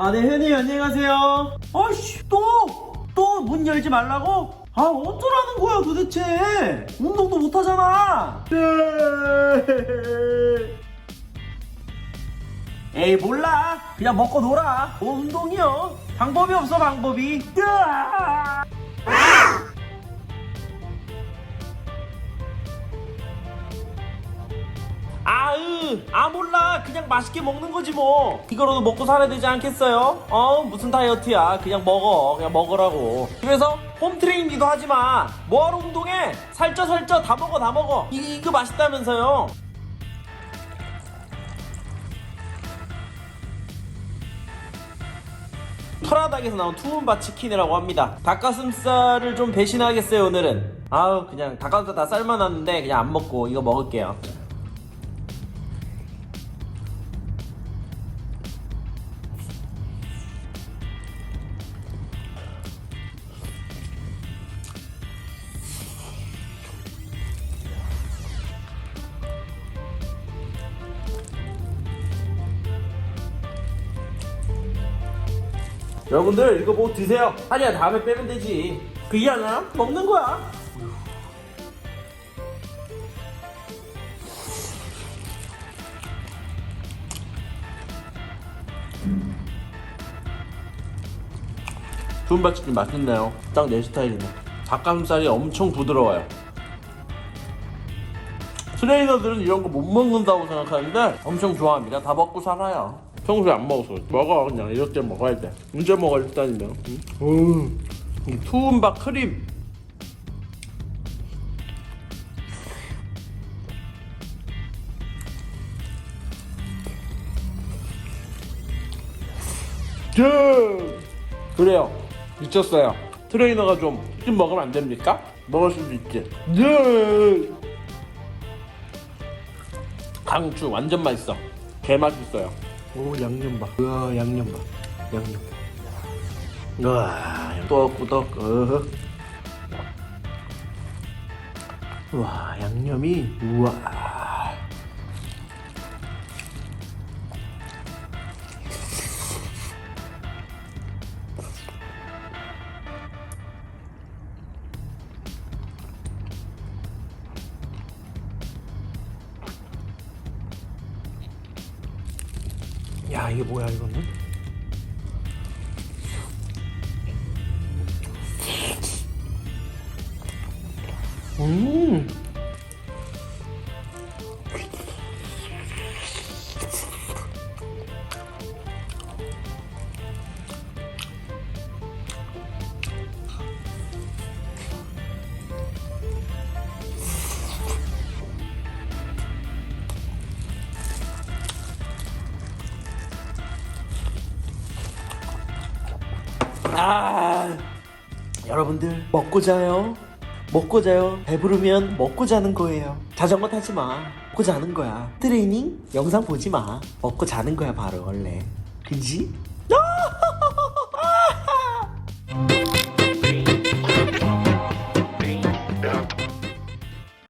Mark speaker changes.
Speaker 1: 아, 네, 현이 안녕하세요. 아씨, 또! 또 문 열지 말라고? 아, 어쩌라는 거야, 도대체? 운동도 못 하잖아! 에이, 몰라. 그냥 먹고 놀아. 뭐 운동이요? 방법이 없어, 방법이. 으아! 아으 아 몰라. 그냥 맛있게 먹는 거지 뭐. 이거로도 먹고 살아야 되지 않겠어요? 어 무슨 다이어트야? 그냥 먹어. 그냥 먹으라고. 집에서 홈트레이닝도 하지마. 뭐하러 운동해? 살쪄 살쪄. 다 먹어 다 먹어. 이, 이거 맛있다면서요? 프라닭에서 나온 투움바 치킨이라고 합니다. 닭가슴살을 좀 배신하겠어요 오늘은. 아우 그냥 닭가슴살 다 삶아놨는데 그냥 안 먹고 이거 먹을게요. 여러분들 이거 뭐 드세요. 아니야 다음에 빼면 되지. 그게 아니야 먹는 거야. 두음바치킨 맛있네요. 딱 내 스타일이네. 닭가슴살이 엄청 부드러워요. 트레이너들은 이런 거 못 먹는다고 생각하는데 엄청 좋아합니다. 다 먹고 살아요. 평소에 안 먹었어. 먹어 그냥 이렇게 먹어야 돼. 언제 먹어 일단이면. 음. 이 투움바 크림. 예. 그래요. 미쳤어요. 트레이너가 좀 치킨 먹으면 안 됩니까? 먹을 수도 있지. 네. 강추 완전 맛있어. 개 맛있어요. 오 양념 봐. 우와 양념 봐. 양념. 우와 꾸덕꾸덕. 어. 우와 양념이 우와. 야 이게 뭐야 이거는? 음. 아 여러분들 먹고 자요. 먹고 자요. 배부르면 먹고 자는 거예요. 자전거 타지 마. 먹고 자는 거야. 트레이닝 영상 보지 마. 먹고 자는 거야 바로 원래. 그지?